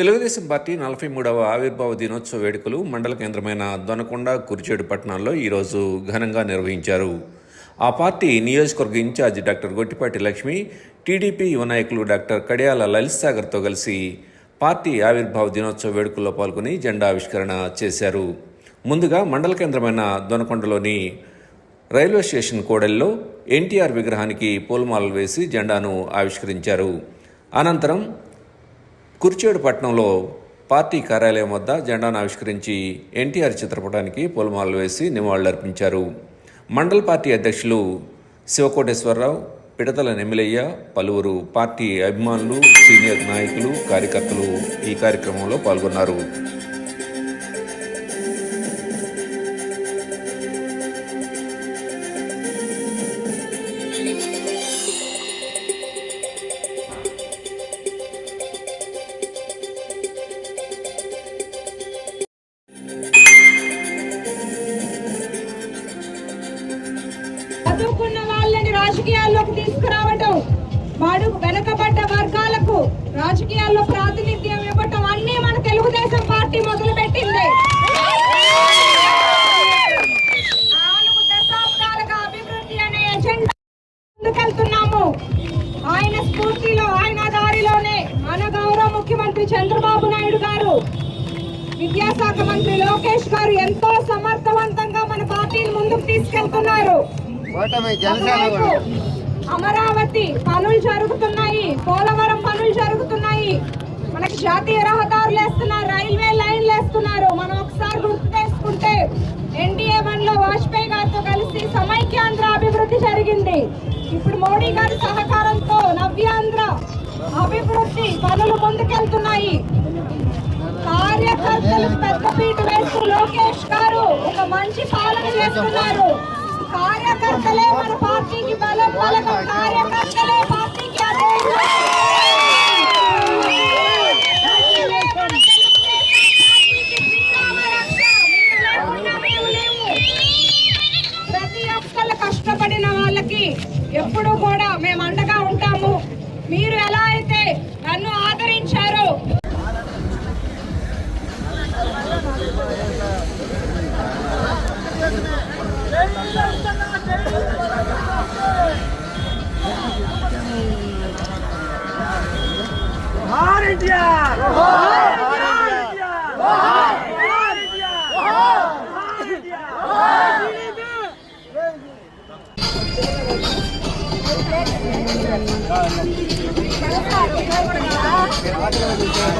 Telugu Desam party నలభై మూడవ ఆవిర్భావ దినోత్సవ వేడుకలు మండల కేంద్రమైన దొనకొండ కురిచేడు పట్టణాల్లో ఈరోజు ఘనంగా నిర్వహించారు. ఆ పార్టీ నియోజకవర్గ incharge doctor Gottipati Lakshmi TDP యువ నాయకులు డాక్టర్ కడియాల లలిత్ సాగర్తో కలిసి పార్టీ ఆవిర్భావ దినోత్సవ వేడుకల్లో పాల్గొని జెండా ఆవిష్కరణ చేశారు. ముందుగా మండల కేంద్రమైన దొనకొండలోని రైల్వే స్టేషన్ కోడెల్లో ఎన్టీఆర్ విగ్రహానికి పూలమాలలు వేసి జెండాను ఆవిష్కరించారు. అనంతరం కుర్చేడు పట్టణంలో పార్టీ కార్యాలయం వద్ద జెండాను ఆవిష్కరించి ఎన్టీఆర్ చిత్రపటానికి పూలమాలలు వేసి నివాళులర్పించారు. మండల పార్టీ అధ్యక్షులు శివకోటేశ్వరరావు పిడతల నెమిలయ్య పలువురు పార్టీ అభిమానులు సీనియర్ నాయకులు కార్యకర్తలు ఈ కార్యక్రమంలో పాల్గొన్నారు. చదువుకున్న వాళ్ళని రాజకీయాల్లోకి తీసుకురావటం వాడు వెనకబడ్డ వర్గాలకు రాజకీయాల్లో ప్రాతినిధ్యం ఇవ్వటం అన్ని మన తెలుగుదేశం పార్టీ మొదలుపెట్టింది. నాలుగు దశాబ్దాలుగా అభివృద్ధి అనే ఎజెండా ముందుకెళ్తున్నాము. ఆయన స్ఫూర్తిలో ఆయన దారిలోనే మన గౌరవ ముఖ్యమంత్రి చంద్రబాబు నాయుడు గారు విద్యాశాఖ మంత్రి లోకేష్ గారు ఎంతో సమర్థవంతంగా మన పార్టీని ముందుకు తీసుకెళ్తున్నారు. అమరావతి పనులు జరుగుతున్నాయి పోలవరం పనులు జరుగుతున్నాయి. మనకి జాతీయ రహదారులు వేస్తున్నారు రైల్వే లైన్లు వేస్తున్నారు. మనం ఒకసారి గుర్తు చేసుకుంటే ఎన్డీఏ వన్లో వాజ్పేయి గారితో కలిసి సమైక్యాంధ్ర అభివృద్ధి జరిగింది. ఇప్పుడు మోడీ గారి సహకారంతో నవ్యాంధ్ర అభివృద్ధి పనులు ముందుకెళ్తున్నాయి. కార్యకర్తలు పెద్దపీట వేస్తూ లోకేష్ గారు ఒక మంచి పాలన చేస్తున్నారు. కార్యకర్తలే మన పార్టీకి బలం బలగం. కార్యకర్తలే పార్టీకి ప్రతి ఒక్కళ్ళు కష్టపడిన వాళ్ళకి ఎప్పుడు కూడా మేము అండగా Bahar India! Bahar India! Bahar India! Bahar India! Bahar India! Bahar India!